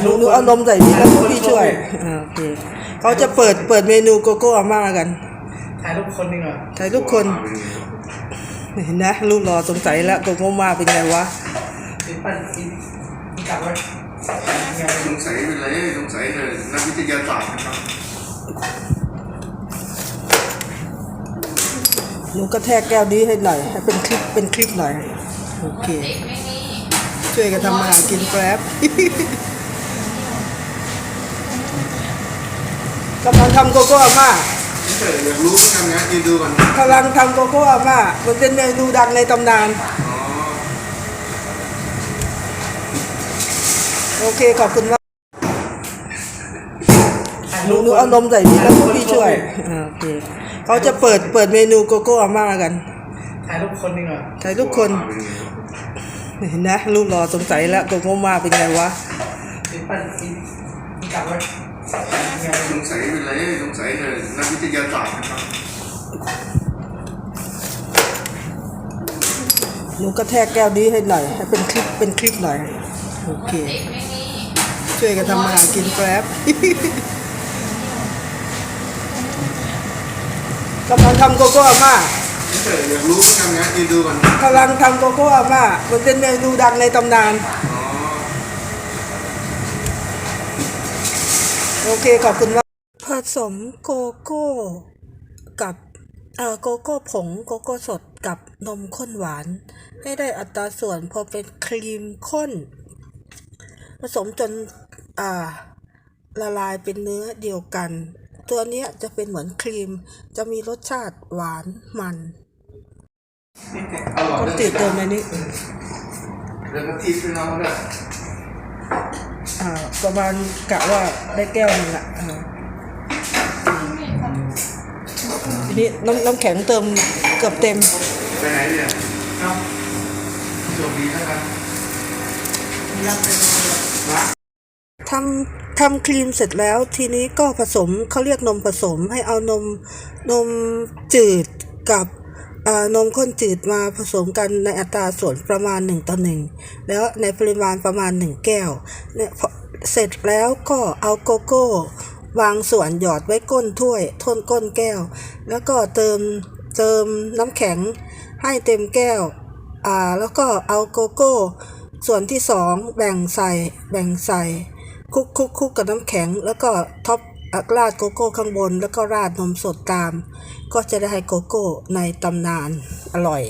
หนูหนูเอานมใส่นี่แล้วพวกพี่ช่วยอ่าโอเคเขาจะเปิดเปิดเมนูโกโก้อาม่ากัน ถ่ายรูปคนหนึ่งอะถ่ายรูปคน เห็นนะรูปรอสงสัยแล้วโกโก้อามาเป็นไงวะกินปั้นกินกินกลับไว้ไงสงสัยเป็นไรสงสัยเลยนักวิทยาศาสตร์นะครับหนูกระแทกแก้วนี้ให้หน่อยให้เป็นคลิปเป็นคลิปหน่อย โอเค ช่วยกันทำอาหารกินแกร็บ กำลังทำโกโก้อาม่าเฉยอยากรู้เหมือนกันนะยืนดูก่อนกำลังทำโกโก้อาม่ามันเป็นเมนูดังในตำนานอ๋อโอเคขอบคุณมากถ่ายหรูนูปหนูเอานมใส่นี่แล้วพวกพี่ช่วยอ่าโอเคเขาจะเปิดเปิดเมนูโกโก้อาม่ากัน ถ่ายรูปคนหนึ่งอะถ่ายรูปคน เห็นนะรูปรอสงสัยแล้วโกโก้อามาเป็นไงวะกินปั้นกินกินกลับไว้ไง สงสัยเป็นไรสงสัยเลยนักวิทยาศาสตร์นะครับหนูกระแทกแก้วนี้ให้หน่อย ให้เป็นคลิปเป็นคลิปหน่อย โอเค ช่วยกันทำอาหารกินแกร็บกำลังทำโกโก้อาม่าเฉยอยากรู้เหมือนกันนะยืนดูก่อนกำลังทำโกโก้อาม่ามันเป็นเมนูดังในตำนาน อ๋อ โอเคขอบคุณมากผสมโกโก้กับเอ่อโกโก้ผงโกโก้สดกับนมข้นหวาน ให้ได้อัตราส่วนพอเป็นครีมข้น ผสมจนอ่าละลายเป็นเนื้อเดียวกัน ตัวเนี้ยจะเป็นเหมือนครีมจะมีรสชาติหวานมันอร่อยคนจืดเติมในนี้แล้วก็ทีพี่น้องด้วย อ่า ประมาณกะว่าได้แก้วหนึงอะอ่าทีนี้น้ำน้ำแข็งเติมเกือบเต็ม ไปไหนเนี่ยเอ้าโชคดีนะครับทำทำครีมเสร็จแล้วทีนี้ก็ผสมเขาเรียกนมผสมให้เอานมนมจืดกับอ่า นมข้นจืดมาผสมกันในอัตราส่วนประมาณ 1 ต่อ 1 แล้วในปริมาณประมาณ 1 แก้วเนี่ยเสร็จแล้วก็เอาโกโก้วางส่วนหยอดไว้ก้นถ้วยทนก้นแก้ว แล้วก็เติมเติมน้ำแข็งให้เต็มแก้วอ่าแล้วก็เอาโกโก้ ส่วนที่สองแบ่งใส่แบ่งใส่คุกคุกคุกกับน้ำแข็ง แล้วก็ท็อป ราดโกโก้ข้างบนแล้วก็ราดนมสดตาม ก็จะได้โกโก้ในตำนานอร่อย